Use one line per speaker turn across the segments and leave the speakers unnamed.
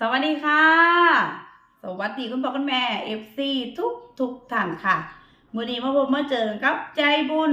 สวัสดีค่ะ สวัสดีคุณพ่อคุณแม่ FC ทุกทุกท่านค่ะมื่อนี้มาพบมาเจอกับใจบุญ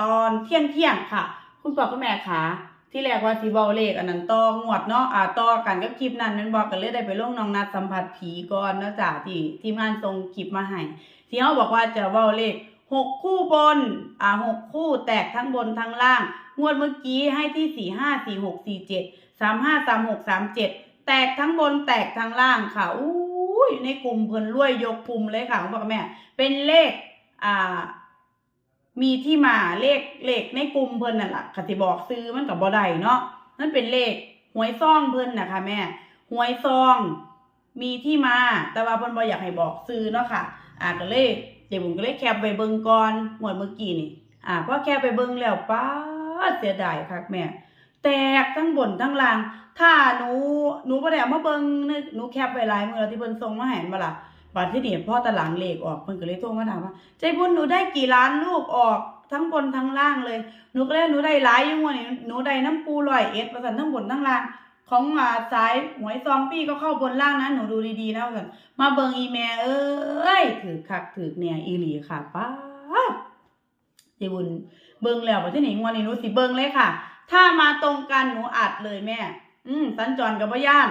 ตอนเที่ยงเที่ยงค่ะ คุณพ่อคุณแม่ค่ะ ที่แรกว่าสีบอเลขอันนั้นต่องวดเนาะอ่าต่อกันกับคลิปนั้นแมันบอกกันเลยได้ไปลงน้องนัดสัมผัสผีก่อนเนาะจ้ะที่ทีมงานส่งคลิปมาให้ที่เขาบอกว่าจะเว้าเลขหกคู่บน อ่าหกคู่แตกทั้งบนทั้งล่าง งวดเมื่อกี้ให้ที่สี่ห้าสี่หกสี่เจ็ดสามห้าสามหกสามเจ็ด แตกทั้งบนแตกทั้งล่างค่ะอู้ยในกลุ่มเพิ่นรวยยกภูมิเลยค่ะคุณพ่อกแม่ เป็นเลขอ่ามีที่มาเลขเลขในกลุ่มเพิ่นนั่นแหละค่ะที่บอกซื้อมันกับบ่ได้เนาะนั่นเป็นเลขหวยซองเพิ่นนะคะแม่หวยซองมีที่มาแต่ว่าเพิ่นบ่อยากให้บอกซื้อเนาะค่ะ อ่าก็เลยเดี๋ยวผมก็เลยแคปไปเบิ่งก่อนหมดเมื่อกี้นี่ อ่าพอแคปไปเบิ่งแล้วป้าเสียดายคักแม่ แตกทั้งบนทั้งล่าง ถ้าหนูหนูบ่ได้เอามาเบิ่งนึกหนูแคปไว้หลายมื้อแล้วที่เพิ่นส่งมาให้บ่ล่ะบัดที่นี่พ่อตะหลังเลขออกเพิ่นก็เลยโทรมาถามว่า ใจบุญหนูได้กี่ล้านลูกออกทั้งบนทั้งล่างเลย หนูก็เลยหนูได้หลายอยู่งวดนี้หนูได้น้ำปูร้อยเอ็ดว่านทั้งบนทั้งล่าง ของอ่าสายหวยซองพี่ก็เข้าบนล่างนะหนูดูดีๆนะว่าซั่นมาเบิงอีแม่เอ้ยถือคักถือแหน่อีหลีค่ะป้าดใจบุญเบิงแล้วบัดที่นี่งวดนี้หนูสิเบิงเลยค่ะ ถ้ามาตรงกันหนูอัดเลยแม่ อืมสัญจรกับบ่ย่าน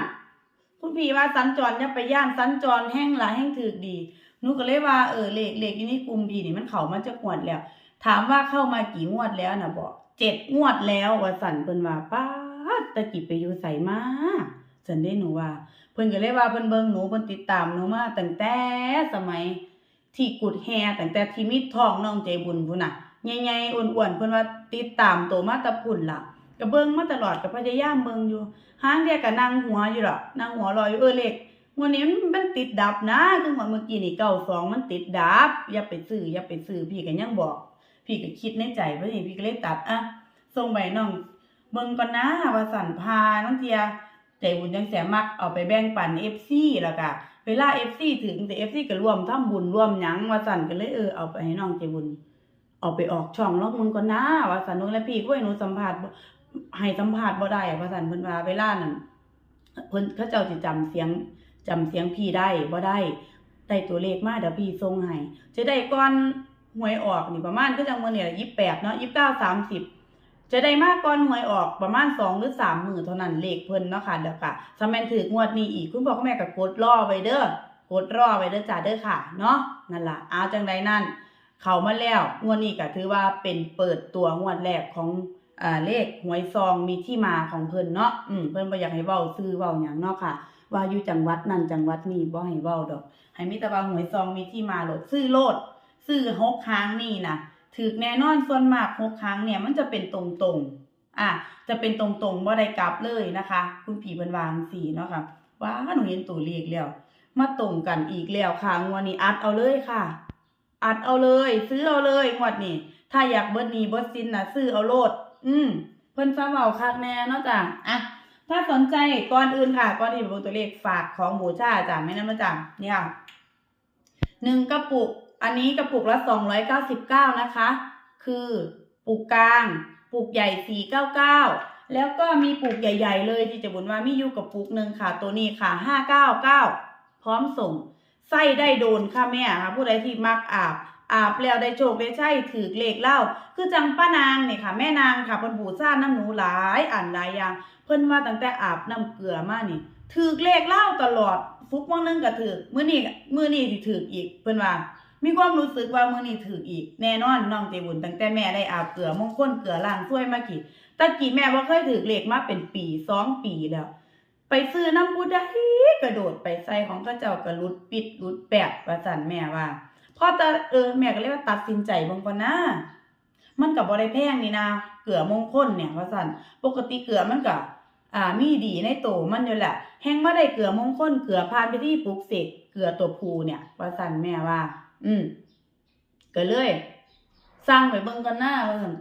คุณพี่ว่าสัญจรอย่าไปย่านสัญจรแห้งหลาแห้งถือดีหนูก็เลยว่าเออเลขเลขอยู่ในกลุ่มพี่นี่มันเข้ามาจะงวดแล้ว ถามว่าเข้ามากี่งวดแล้วนะบอกเจ็ดงวดแล้วว่าสันเพิ่นว่าป้าตะกี้ไปอยู่ใส่มาสันได้หนูว่า เพิ่นก็เลยว่าเพิ่นเบิ่งหนูเพิ่นติดตามหนูมาตั้งแต่สมัยที่กุดแฮตั้งแต่ที่มีท้องน้องใจบุญพุ่นน่ะ ใหญ่ๆอ้วนๆเพิ่นว่าติดตามโตมาตะพุ่นล่ะก็เบิ่งมาตลอดก็พยายามเบิ่งอยู่หางเดียวก็นั่งหัวอยู่ดอกนั่งหัวรออยู่เออเลขวันนี้มันติดดับนะคือเหมือนเมื่อกี้นี่เก้าสองมันติดดับ อย่าไปซื้ออย่าไปซื้อพี่ก็ยังบอก พี่ก็คิดในใจว่านี่พี่ก็เลยตัดอะส่งไปน้องเบิ่งก่อนนะว่าสั่นพาน้องเทียใจบุญจังแสมักเอาไปแบ่งปัน FC แล้วก็เวลา FC ถึงแต่ FC ก็ร่วมทำบุญร่วมหยังว่าสั่นก็เลยเออเอาไปให้น้องใจบุญ เอาไปออกช่องล็อกมึงก่อนนะว่าสันน้องและพี่ก็ให้หนูสัมภาษณ์บ่ให้สัมภาษณ์บ่ได้ว่าสันเพิ่นว่าเวลานั้นเพิ่นเขาเจ้าสิจำเสียงจำเสียงพี่ได้บ่ได้ได้ตัวเลขมาเดี๋ยวพี่ส่งให้จะได้ก่อนหวยออกนี่ประมาณก็จังมื้อนี่ยยี่สิบแปดเนาะยี่สิบเก้าสามสิบจะได้มากก่อนหวยออกประมาณสองหรือสามหมื้อเท่านั้นเลขเพิ่นเนาะค่ะเดี๋ยวค่ะสำแม่นถือกงวดนี้อีกคุณพ่อคุณแม่ก็กดรอไว้เด้อกดรอไว้เด้อจ้าเด้อค่ะเนาะนั่นล่ะเอาจังใดนั่น เข้ามาแล้วงวดนี้ก็ถือว่าเป็นเปิดตัวงวดแรกของอ่าเลขหวยซองมีที่มาของเพิ่นเนาะอืมเพิ่นบ่อยากให้เว้าซื้อเว้าหยังเนาะค่ะ ว่าอยู่จังหวัดนั้นจังหวัดนี้บ่ให้เว้าดอก ให้มีแต่ว่าหวยซองมีที่มาโหลดซื้อโลด ซื้อหกครั้งนี่นะถือแน่นอนส่วนมากหกครั้งเนี่ยมันจะเป็นตรงๆอะจะเป็นตรงๆว่ได้กลับเลยนะคะ คุณผีบันวางสีเนาะค่ะว้าหนูเห็นตัวเลขแล้วมาตรงกันอีกแล้วค่ะงวดนี้อัดเอาเลยค่ะ อัดเอาเลย ซื้อเอาเลยงวดนี้ถ้าอยากเบิดหนี้เบิดสินนะซื้อเอาโลด อืมเพิ่นฟ้าเบาคักแน่เนาะจ้ะอะถ้าสนใจก่อนอื่นค่ะก่อนที่จะเบิ่งตัวเลขฝากของบูชาจ้ะไม่นำนะจ้ะนี่ค่ะหนึ่งกระปุก อันนี้กระปุกละสองร้อยเก้าสิบเก้านะคะ คือปุกกลาง ปุกใหญ่สี่เก้าเก้าแล้วก็มีปุกใหญ่ ๆ เลยที่จะบุญว่ามีอยู่กับปุกหนึ่งค่ะ ตัวนี้ค่ะห้าเก้าเก้าพร้อมส่ง ไส้ได้โดนค่ะแม่ค่ะผู้ใดที่มักอาบอาบแล้วได้โชคได้ใช่ถือเลขเล่า คือจังป้านางเนี่ยค่ะ แม่นางค่ะเพิ่นบูชาน้ำหนูหลายอ่านหลายอย่าง เพิ่นว่าตั้งแต่อาบน้ำเกลือมานี่ถือเลขเล่าตลอดฟุกว่างนึงก็ถือมื้อนี้มื้อนี้สิถืออีกเพิ่นว่า มีความรู้สึกว่ามื้อนี้ถืออีกแน่นอนน้องเจบุญตั้งแต่แม่ได้อาบเกลือมงคลเกลือล้างถ้วยมากี่ตะกี้แม่บ่เคยถือเลขมาเป็นปีสองปีแล้ว ไปซื้อน้ำผู้ใดกระโดดไปใส่ของเขาเจ้ากระลุดปิดลุดแปดว่าสั่นแม่ว่าพ่อแต่เออแม่ก็เลยว่าตัดสินใจบิ่งก่อนนะมันกับบ่ได้แพงนี่นะเกลือมงคลเนี่ยว่าสั่นปกติเกลือมันก็อ่ามีดีในโตมันอยู่แหละแฮงมาได้เกลือมงคลเกลือผ่านไปที่ปลูกเสกเกลือตัวผูเนี่ยว่าสั่นแม่ว่า อืมก็เลยสร้างไปเบิ่งกันหน้าว่าซั่น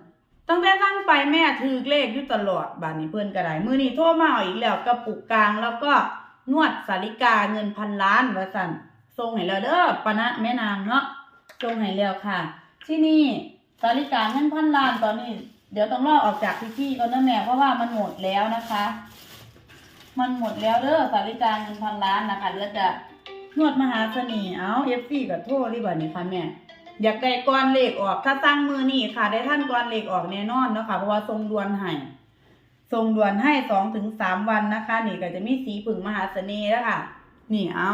ตั้งแต่ตั้งไปแม่ถือเลขอยู่ตลอดบาดนี้เพิ่อนก็ได้มือนี้โทรมาเอาอีกแล้วกระปุกกลางแล้วก็นวดสาลิกาเงินพันล้านว่าซั่นส่งให้แล้วเด้อปะนะแม่นางเนาะส่งให้แล้วค่ะ ที่นี่สาลิกาเงินพันล้านตอนนี้ เดี๋ยวต้องรอออกจากพิธีก่อนนะแม่เพราะว่ามันหมดแล้วนะคะ มันหมดแล้วเด้อสาริกาเงินพันล้านนะคะเหลือจะนวดมหาเสน่ห์เอาเอฟซีกับโทษรีบว่านี่ค่ะแม่ อยากได้ก้อนเลขออก ถ้าตั้งมือนี่ค่ะ ได้ท่านก้อนเลขออกแน่นอนเนาะค่ะเพราะว่าทรงดวนให้ทรงดวนให้สองถึงสามวันนะคะ นี่ก็จะมีสีผึ่งมหาเสน่ห์แล้วค่ะ นี่เอา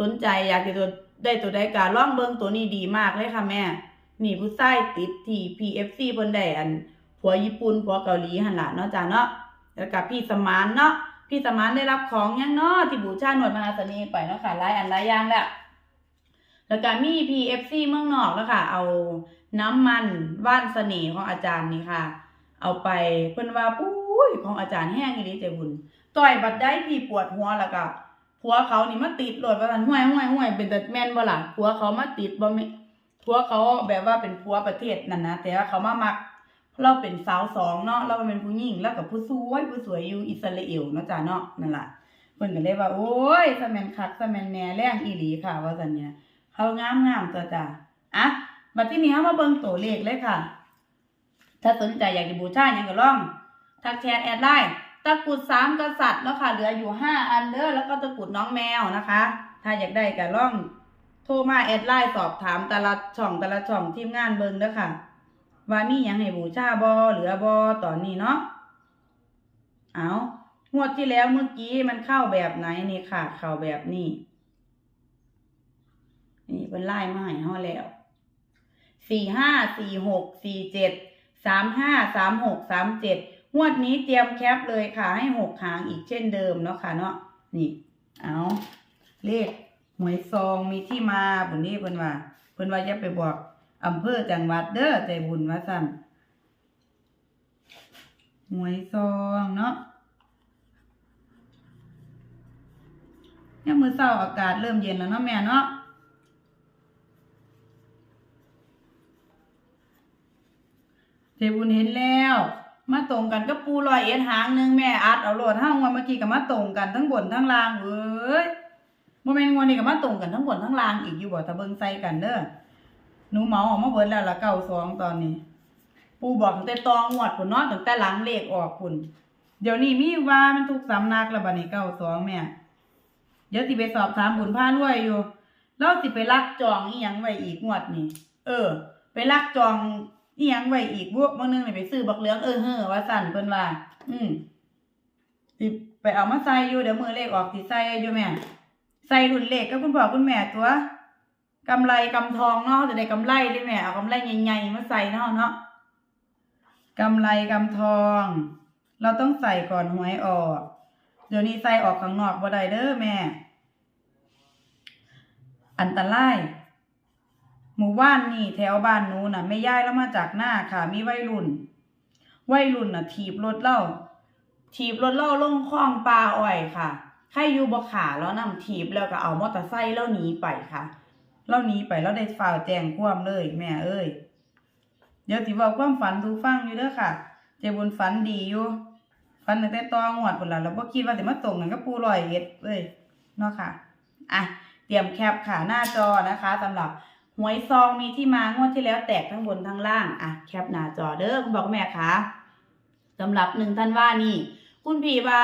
สนใจอยากจะตัวได้ตัวใดการล่องเบิงตัวนี้ดีมากเลยค่ะแม่ นี่ผู้ชายติดที่ PFC เพิ่นได้อันผัวญี่ปุ่นผัวเกาหลีหั่นล่ะเนาะจ้าเนาะแล้วกับพี่สมานเนาะพี่สมานได้รับของยังเนาะที่บูชาหนวดมหาเสน่ห์ไปเนาะค่ะหลายอันหลายอย่างแล้ว แล้วก็มี PFC เมืองนอกแล้วค่ะ เอาน้ำมันว่านเสน่ห์ของอาจารย์นี่ค่ะ เอาไปเพิ่นว่าปุ้ยของอาจารย์แห้งอีหลีใจบุญต่อยบัดได้พี่ปวดหัวแล้วก็ผัวเขานี่มาติดโหลดว่าซั่นห้วยห้วยห้วยเป็นแต่แม่นบ่ล่ะผัวเขามาติดบ่แม่ผัวเขาแบบว่าเป็นผัวประเทศนั่นนะแต่ว่าเขามามักเราเป็นสาวสองเนาะเราเป็นผู้หญิงแล้วกับผู้สวยผู้สวยอยู่อิสราเอลเนาะจ้าเนาะนั่นแหละเพิ่นก็เลยว่าโอ้ยสแมนคักสแมนแหน่แรงอีหลีค่ะ ว่าซั่นเนี่ย เขางามงามๆจ้าจ้าอะบัดทีนี้เฮามาเบิ่งตัวเลขเลยค่ะ ถ้าสนใจอยากจะบูชาหยังก็ลอง ทักแชทแอดไลน์ตะกุดสามกษัตริย์เนาะค่ะเหลืออยู่ห้าอันเด้อแล้วก็ตะกุดน้องแมวนะคะ ถ้าอยากได้ก็ลองโทรมาแอดไลน์สอบถามแต่ละช่องแต่ละช่องทีมงานเบิ่งเด้อค่ะ ว่ามีหยังให้บูชาบ่เหลือบ่ตอนนี้เนาะเอางวดที่แล้วเมื่อกี้มันเข้าแบบไหนนี่ค่ะ เข้าแบบนี้ นี่เป็นไล่มาให้เฮาแล้วสี่ห้าสี่หกสี่เจ็ดสามห้าสามหกสามเจ็ดงวดนี้เตรียมแคปเลยค่ะ ให้หกหางอีกเช่นเดิมเนาะค่ะเนาะนี่ เอาเลขหวยซองมีที่มาบุญนี้เพิ่นว่าเพิ่นว่าจะไปบอกอำเภอจังหวัดเด้อใจบุญว่าซั่นหวยซองเนาะเนี่ยมือเช้าอากาศเริ่มเย็นแล้วเนาะแม่เนาะ ใจบุญเห็นแล้ว มาตรงกันกับปูลอยเอ็ดหางหนึงแม่อัดเอาโหลดห้างวันเมื่อกี้ก็มาตรงกันทั้งบนทั้งล่างเอ้ยบ่แม่นงวดนี้ก็มาตรงกันทั้งบนทั้งล่างอีกอยู่บ่ถ้าเบิงใส่กันเด้อหนูเมาออกมาเบิดแล้วละเก้าสองตอนนี้ ปูบอกตั้งแต่ตองวดพุ่นเนาะตั้งแต่หลังเลขออกพุ่นเดี๋ยวนี้มีว่ามันทุกสำนักแล้วบัดนี้เก้าสองแม่เดี๋ยวสิไปสอบถามบุญพารวยอยู่แล้วสิไปลักจองอีหยังไว้อีกงวดนี้เออ ไปลักจอง อีหยังไว้อีกพวกบางนึงนี่ไปซื้อบักเหลืองเออเฮ้อว่าสั่นเพิ่นว่า อืมสิไปเอามาใส่อยู่เดี๋ยวมือเลขออกสิใส่อยู่แม่ใส่รุ่นเล็กก็คุณพ่อคุณแม่ตัวกำไรกำทองเนาะจะได้กำไรได้แม่เอากำไรใหญ่ๆมาใส่เนาะเนาะกำไรกำทอง เราต้องใส่ก่อนหวยออก เดี๋ยวนี้ใส่ออกข้างนอกบ่ได้เด้อแม่ อันตราย หมู่บ้านนี่แถวบ้านหนูน่ะไม่ย้ายแล้วมาจากหน้าค่ะ มีวัยรุ่น วัยรุ่นน่ะ ถีบรถเล่า ถีบรถเล่าลงคลองปลาอ้อยค่ะใครอยู่บ่ขาแล้วนำถีบแล้วก็เอามอเตอร์ไซค์แล้วหนีไปค่ะแล้วหนีไปแล้วได้ฝ่าวแจ้งความเลย แม่เอ้ยเดี๋ยวสิเว้าความฝันสู่ฟังอยู่เด้อค่ะเจบุญฝันดีอยู่ฝันตั้งแต่ตองหวดพุ่นล่ะแล้วบ่คิดว่าสิมาตรงกันกับปูร้อยเอ็ดเอ้ยเนาะค่ะอะเตรียมแคปค่ะหน้าจอนะคะสำหรับ หวยซองมีที่มางวดที่แล้วแตกทั้งบนทั้งล่าง อะ แคปหน้าจอเด้อคุณบอกแม่คะสำหรับหนึ่งท่านว่านี่ คุณพี่ว่า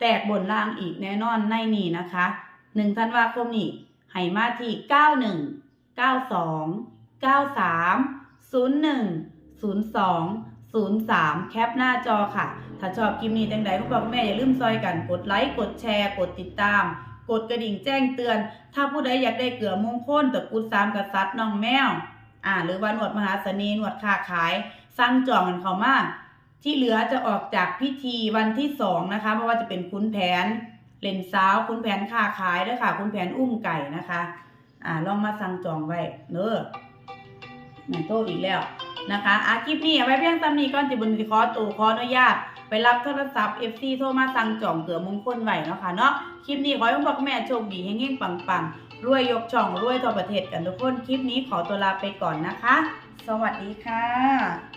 แตกบนล่างอีกแน่นอนในนี่นะคะหนึ่งธันวาคมนี้ให้มาที่เก้าหนึ่งเก้าสองเก้าสามศูนย์หนึ่งศูนย์สองศูนย์สามแคปหน้าจอค่ะ ถ้าชอบคลิปนี้จังใดคุณพ่อคุณแม่อย่าลืมซอยกันกดไลค์กดแชร์กดติดตาม กดกระดิ่งแจ้งเตือน ถ้าผู้ใดอยากได้เกลือมงคลตะกรุดสามกษัตริย์น้องแมว อ่า หรือว่าหนวดมหาเสน่ห์นวดค้าขายสั่งจองกันเขามาที่เหลือจะออกจากพิธีวันที่สองนะคะเพราะว่าจะเป็นคุณแผนเล่นสาวคุณแผนค้าขายด้วยค่ะ คุณแผนอุ้มไก่นะคะ อ่าลองมาสั่งจองไว้เน้อแม่โตอีกแล้ว นะคะอาคลิปนี้เอาไว้เพียงซ้ำนี้ก่อนจิบุญสิขอตัวขออนุญาต ไปรับโทรศัพท์ FC โทรมาสั่งจองเกือมงคลไหวเนาะค่ะเนาะคลิปนี้ขอให้คุณพ่อคุณแม่โชคดีเฮงๆปังๆรวยยกช่องรวยทั่วประเทศกันทุกคนคลิปนี้ขอตัวลาไปก่อนนะคะ สวัสดีค่ะ